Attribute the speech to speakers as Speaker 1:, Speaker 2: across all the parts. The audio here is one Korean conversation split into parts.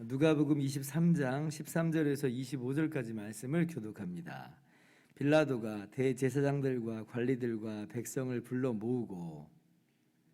Speaker 1: 누가복음 23장 13절에서 25절까지 말씀을 교독합니다. 빌라도가 대제사장들과 관리들과 백성을 불러 모으고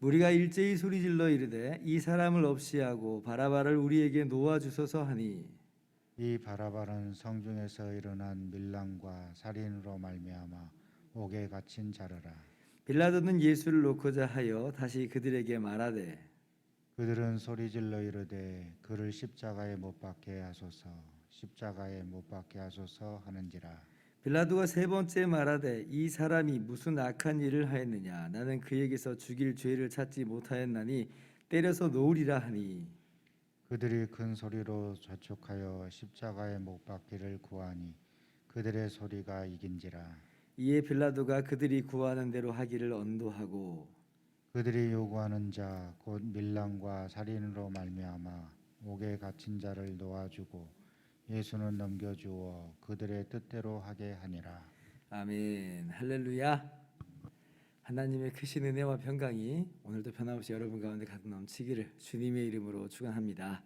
Speaker 1: 우리가 일제히 소리질러 이르되 이 사람을 없이 하고 바라바를 우리에게 놓아 주소서 하니
Speaker 2: 이 바라바는 성중에서 일어난 밀랑과 살인으로 말미암아 옥에 갇힌 자르라.
Speaker 1: 빌라도는 예수를 놓고자 하여 다시 그들에게 말하되
Speaker 2: 그들은 소리질러 이르되 그를 십자가에 못 박게 하소서 십자가에 못 박게 하소서 하는지라
Speaker 1: 빌라도가 세 번째 말하되 이 사람이 무슨 악한 일을 하였느냐? 나는 그에게서 죽일 죄를 찾지 못하였나니 때려서 놓으리라 하니.
Speaker 2: 그들이 큰 소리로 저촉하여 십자가에 못 박기를 구하니 그들의 소리가 이긴지라.
Speaker 1: 이에 빌라도가 그들이 구하는 대로 하기를 언도하고
Speaker 2: 그들이 요구하는 자 곧 밀랑과 살인으로 말미암아 옥에 갇힌 자를 놓아주고 예수는 넘겨주어 그들의 뜻대로 하게 하니라
Speaker 1: 아멘 할렐루야 하나님의 크신 은혜와 평강이 오늘도 변함없이 여러분 가운데 가득 넘치기를 주님의 이름으로 축원합니다.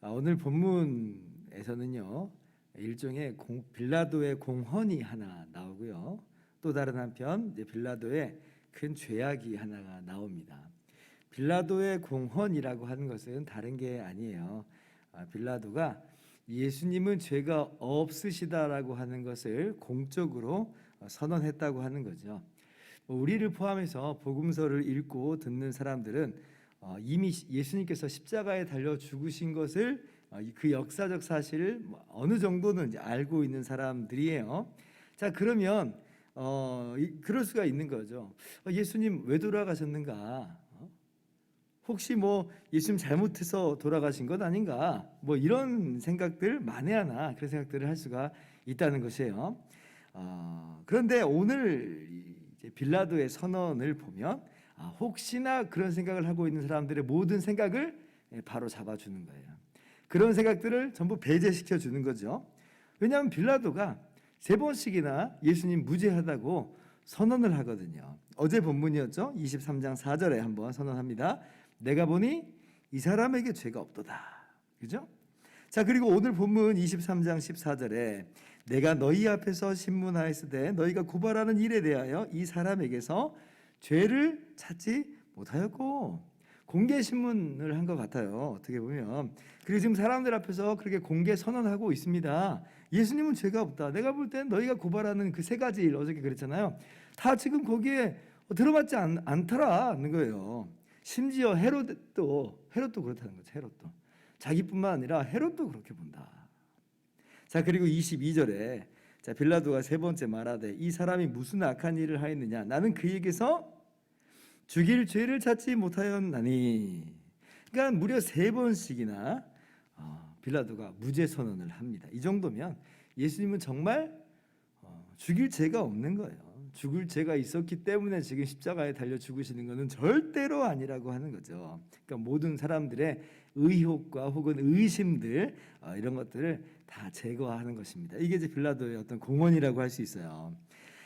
Speaker 1: 아, 오늘 본문에서는요 일종의 공, 빌라도의 공헌이 하나 나오고요 또 다른 한편 빌라도의 큰 죄악이 하나가 나옵니다. 빌라도의 공헌이라고 하는 것은 다른 게 아니에요. 아, 빌라도가 예수님은 죄가 없으시다라고 하는 것을 공적으로 어, 선언했다고 하는 거죠. 뭐 우리를 포함해서 복음서를 읽고 듣는 사람들은 어, 이미 예수님께서 십자가에 달려 죽으신 것을 어, 이그 역사적 사실을 뭐 어느 정도는 알고 있는 사람들이에요. 자 그러면 어, 이- 그럴 수가 있는 거죠. 어, 예수님 왜 돌아가셨는가? 어? 혹시 뭐 예수님 잘못해서 돌아가신 것 아닌가? 뭐 이런 생각들 만에 하나 그런 생각들을 할 수가 있다는 것이에요. 어, 그런데 오늘 빌라도의 선언을 보면 아, 혹시나 그런 생각을 하고 있는 사람들의 모든 생각을 예, 바로 잡아주는 거예요. 그런 생각들을 전부 배제시켜 주는 거죠. 왜냐하면 빌라도가 세 번씩이나 예수님 무죄하다고 선언을 하거든요. 어제 본문이었죠. 23장 4절에 한번 선언합니다. 내가 보니 이 사람에게 죄가 없도다. 그죠? 자, 그리고 오늘 본문 23장 14절에 내가 너희 앞에서 신문하였으되 너희가 고발하는 일에 대하여 이 사람에게서 죄를 찾지 못하였고 공개 신문을 한 것 같아요. 어떻게 보면 그리고 지금 사람들 앞에서 그렇게 공개 선언하고 있습니다. 예수님은 죄가 없다. 내가 볼 땐 너희가 고발하는 그 세 가지 일 어저께 그랬잖아요. 다 지금 거기에 들어맞지 않, 않더라는 거예요. 심지어 헤롯도 헤롯도 그렇다는 거죠. 헤롯도 자기뿐만 아니라 헤롯도 그렇게 본다. 자 그리고 22절에 자 빌라도가 세 번째 말하되 이 사람이 무슨 악한 일을 하였느냐 나는 그에게서 죽일 죄를 찾지 못하였나니 그러니까 무려 세 번씩이나 어, 빌라도가 무죄 선언을 합니다. 이 정도면 예수님은 정말 어, 죽일 죄가 없는 거예요. 죽을 죄가 있었기 때문에 지금 십자가에 달려 죽으시는 것은 절대로 아니라고 하는 거죠. 그러니까 모든 사람들의 의혹과 혹은 의심들 어, 이런 것들을 다 제거하는 것입니다. 이게 이제 빌라도의 어떤 공헌이라고 할 수 있어요.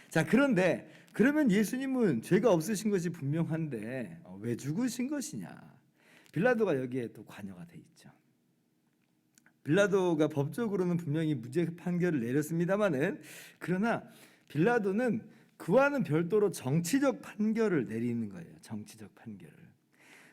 Speaker 1: 자 그런데 그러면 예수님은 죄가 없으신 것이 분명한데 어, 왜 죽으신 것이냐? 빌라도가 여기에 또 관여가 돼 있죠. 빌라도가 법적으로는 분명히 무죄 판결을 내렸습니다만은 그러나 빌라도는 그와는 별도로 정치적 판결을 내리는 거예요. 정치적 판결을.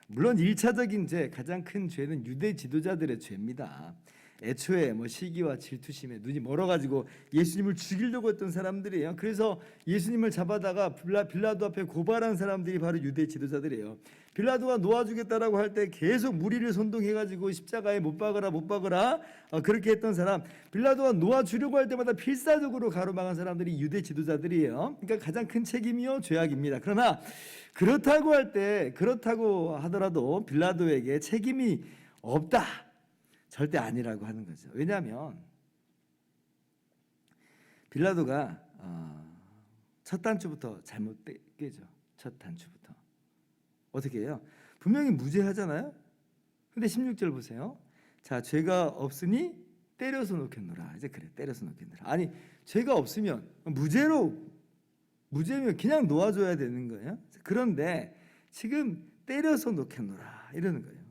Speaker 1: 물론 일차적인 죄, 가장 큰 죄는 유대 지도자들의 죄입니다. 애초에 뭐 시기와 질투심에 눈이 멀어가지고 예수님을 죽이려고 했던 사람들이에요. 그래서 예수님을 잡아다가 빌라, 빌라도 앞에 고발한 사람들이 바로 유대 지도자들이에요. 빌라도가 놓아주겠다라고 할 때 계속 무리를 선동해가지고 십자가에 못 박으라 못 박으라 어, 그렇게 했던 사람 빌라도가 놓아주려고 할 때마다 필사적으로 가로막은 사람들이 유대 지도자들이에요. 그러니까 가장 큰 책임이요 죄악입니다. 그러나 그렇다고 할 때 그렇다고 하더라도 빌라도에게 책임이 없다 절대 아니라고 하는 거죠. 왜냐하면 빌라도가 어, 첫 단추부터 잘못 깨죠. 첫 단추부터 어떻게 해요? 분명히 무죄하잖아요. 근데 16절 보세요. 자, 죄가 없으니 때려서 놓겠노라. 이제 그래, 때려서 놓겠노라. 아니, 죄가 없으면 무죄로 무죄면 그냥 놓아줘야 되는 거예요. 그런데 지금 때려서 놓겠노라 이러는 거예요.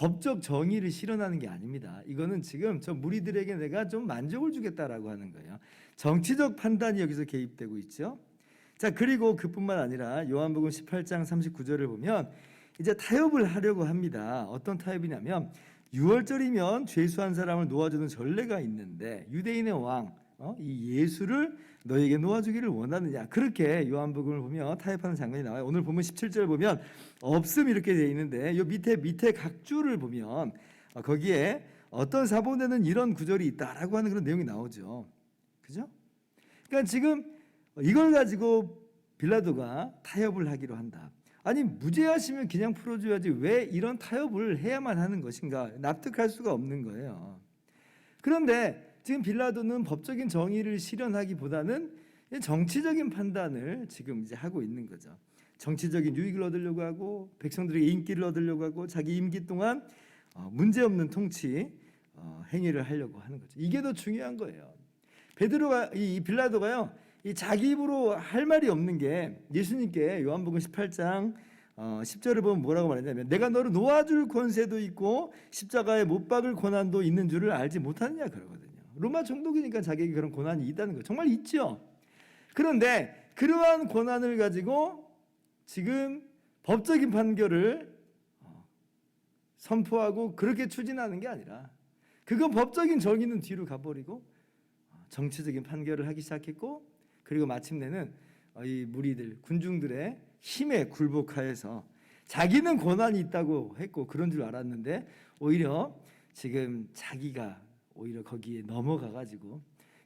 Speaker 1: 법적 정의를 실현하는 게 아닙니다. 이거는 지금 저 무리들에게 내가 좀 만족을 주겠다라고 하는 거예요. 정치적 판단이 여기서 개입되고 있죠. 자 그리고 그뿐만 아니라 요한복음 18장 39절을 보면 이제 타협을 하려고 합니다. 어떤 타협이냐면 6월절이면 죄수한 사람을 놓아주는 전례가 있는데 유대인의 왕, 어? 이 예수를 너에게 놓아주기를 원하느냐 그렇게 요한복음을 보면 타협하는 장면이 나와요. 오늘 보면 17절 보면 없음 이렇게 되어 있는데 요 밑에 밑에 각 줄을 보면 어, 거기에 어떤 사본에는 이런 구절이 있다라고 하는 그런 내용이 나오죠. 그죠? 그러니까 지금 이걸 가지고 빌라도가 타협을 하기로 한다. 아니 무죄하시면 그냥 풀어줘야지 왜 이런 타협을 해야만 하는 것인가 납득할 수가 없는 거예요. 그런데 지금 빌라도는 법적인 정의를 실현하기보다는 정치적인 판단을 지금 이제 하고 있는 거죠. 정치적인 유익을 얻으려고 하고 백성들에게 인기를 얻으려고 하고 자기 임기 동안 어, 문제 없는 통치 어, 행위를 하려고 하는 거죠. 이게 더 중요한 거예요. 베드로가 이 빌라도가요. 이 자기 입으로 할 말이 없는 게 예수님께 요한복음 18장 어, 10절을 보면 뭐라고 말했냐면 내가 너를 놓아줄 권세도 있고 십자가에 못 박을 권한도 있는 줄을 알지 못하느냐 그러거든요. 로마 총독이니까 자기에게 그런 권한이 있다는 거 정말 있죠. 그런데 그러한 권한을 가지고 지금 법적인 판결을 어, 선포하고 그렇게 추진하는 게 아니라 그건 법적인 정의는 뒤로 가버리고 어, 정치적인 판결을 하기 시작했고 그리고 마침내는 어, 이 무리들 군중들의 힘에 굴복하여서 자기는 권한이 있다고 했고 그런 줄 알았는데 오히려 지금 자기가 오히려 거기에 넘어가 가지고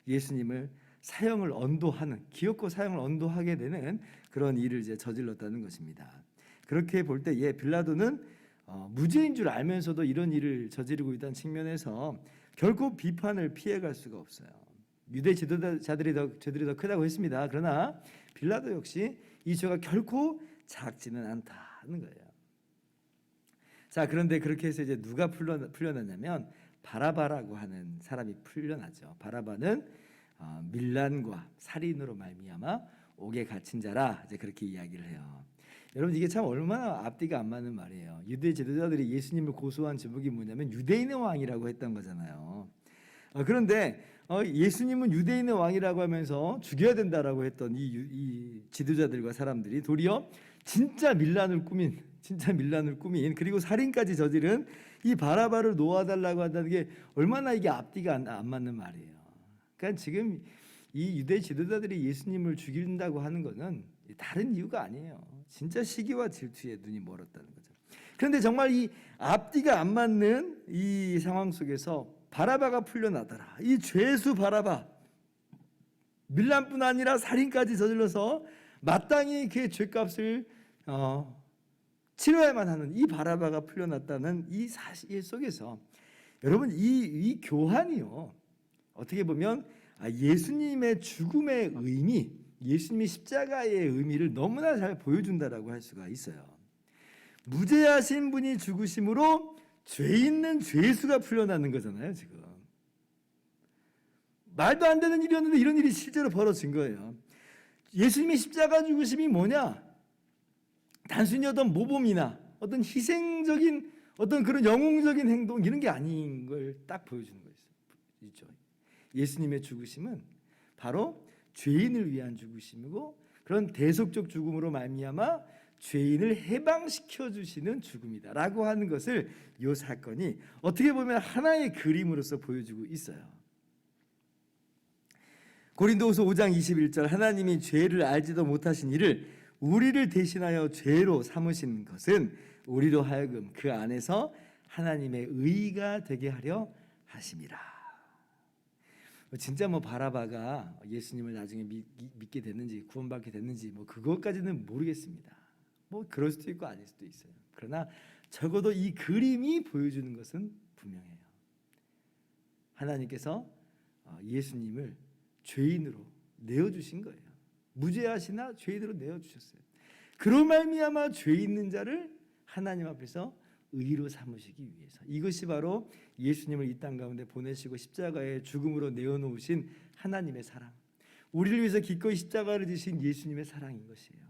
Speaker 1: 예수님을 사형을 언도하는 기어코 사형을 언도하게 되는 그런 일을 이제 저질렀다는 것입니다. 그렇게 볼 때 예 빌라도는 어, 무죄인 줄 알면서도 이런 일을 저지르고 있다는 측면에서 결코 비판을 피해갈 수가 없어요. 유대 지도자들이 더 죄들이 더 크다고 했습니다. 그러나 빌라도 역시 이 죄가 결코 작지는 않다는 거예요. 자 그런데 그렇게 해서 이제 누가 풀려 풀려났냐면 바라바라고 하는 사람이 풀려나죠. 바라바는 어, 밀란과 살인으로 말미암아 옥에 갇힌 자라 이제 그렇게 이야기를 해요. 여러분 이게 참 얼마나 앞뒤가 안 맞는 말이에요. 유대 지도자들이 예수님을 고소한 제목이 뭐냐면 유대인의 왕이라고 했던 거잖아요. 어, 그런데 어, 예수님은 유대인의 왕이라고 하면서 죽여야 된다라고 했던 이, 유- 이 지도자들과 사람들이 도리어 진짜 밀란을 꾸민 진짜 밀란을 꾸민 그리고 살인까지 저지른 이 바라바를 놓아달라고 한다는 게 얼마나 이게 앞뒤가 안, 안 맞는 말이에요. 그러니까 지금 이 유대 지도자들이 예수님을 죽인다고 하는 것은 다른 이유가 아니에요. 진짜 시기와 질투에 눈이 멀었다는 거죠. 그런데 정말 이 앞뒤가 안 맞는 이 상황 속에서 바라바가 풀려나더라. 이 죄수 바라바 밀란뿐 아니라 살인까지 저질러서 마땅히 그의 죄값을 어, 치러야만 하는 이 바라바가 풀려났다는 이 사실 속에서 여러분 이, 이 교환이요 어떻게 보면 아, 예수님의 죽음의 의미, 예수님이 십자가의 의미를 너무나 잘 보여준다라고 할 수가 있어요. 무죄하신 분이 죽으심으로 죄 있는 죄수가 풀려나는 거잖아요, 지금. 말도 안 되는 일이었는데 이런 일이 실제로 벌어진 거예요. 예수님의 십자가 죽으심이 뭐냐? 단순히 어떤 모범이나 어떤 희생적인 어떤 그런 영웅적인 행동 이런 게 아닌 걸 딱 보여주는 거죠. 예수님의 죽으심은 바로 죄인을 위한 죽으심이고 그런 대속적 죽음으로 말미암아 죄인을 해방시켜 주시는 죽음이다라고 하는 것을 이 사건이 어떻게 보면 하나의 그림으로서 보여주고 있어요. 고린도후서 5장 21절 하나님이 죄를 알지도 못하신 이를 우리를 대신하여 죄로 삼으신 것은 우리로 하여금 그 안에서 하나님의 의가 되게 하려 하심이라. 진짜 뭐 바라바가 예수님을 나중에 믿, 믿게 됐는지 구원받게 됐는지 뭐 그것까지는 모르겠습니다. 뭐 그럴 수도 있고 아닐 수도 있어요. 그러나 적어도 이 그림이 보여주는 것은 분명해요. 하나님께서 어, 예수님을 죄인으로 내어 주신 거예요. 무죄하시나 죄인으로 내어 주셨어요. 그로 말미암아 죄 있는 자를 하나님 앞에서 의로 삼으시기 위해서 이것이 바로 예수님을 이 땅 가운데 보내시고 십자가에 죽음으로 내어 놓으신 하나님의 사랑. 우리를 위해서 기꺼이 십자가를 지신 예수님의 사랑인 것이에요.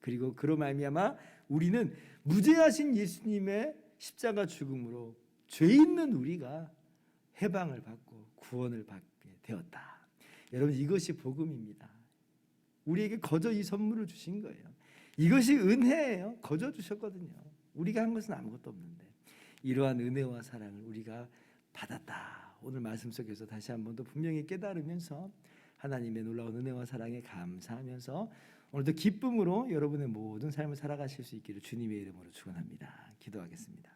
Speaker 1: 그리고 그로 말미암아 우리는 무죄하신 예수님의 십자가 죽음으로 죄 있는 우리가 해방을 받고 구원을 받게 되었다. 여러분 이것이 복음입니다. 우리에게 거저 이 선물을 주신 거예요. 이것이 은혜예요. 거저 주셨거든요. 우리가 한 것은 아무것도 없는데 이러한 은혜와 사랑을 우리가 받았다. 오늘 말씀 속에서 다시 한 번 더 분명히 깨달으면서 하나님의 놀라운 은혜와 사랑에 감사하면서 오늘도 기쁨으로 여러분의 모든 삶을 살아가실 수 있기를 주님의 이름으로 축원합니다. 기도하겠습니다.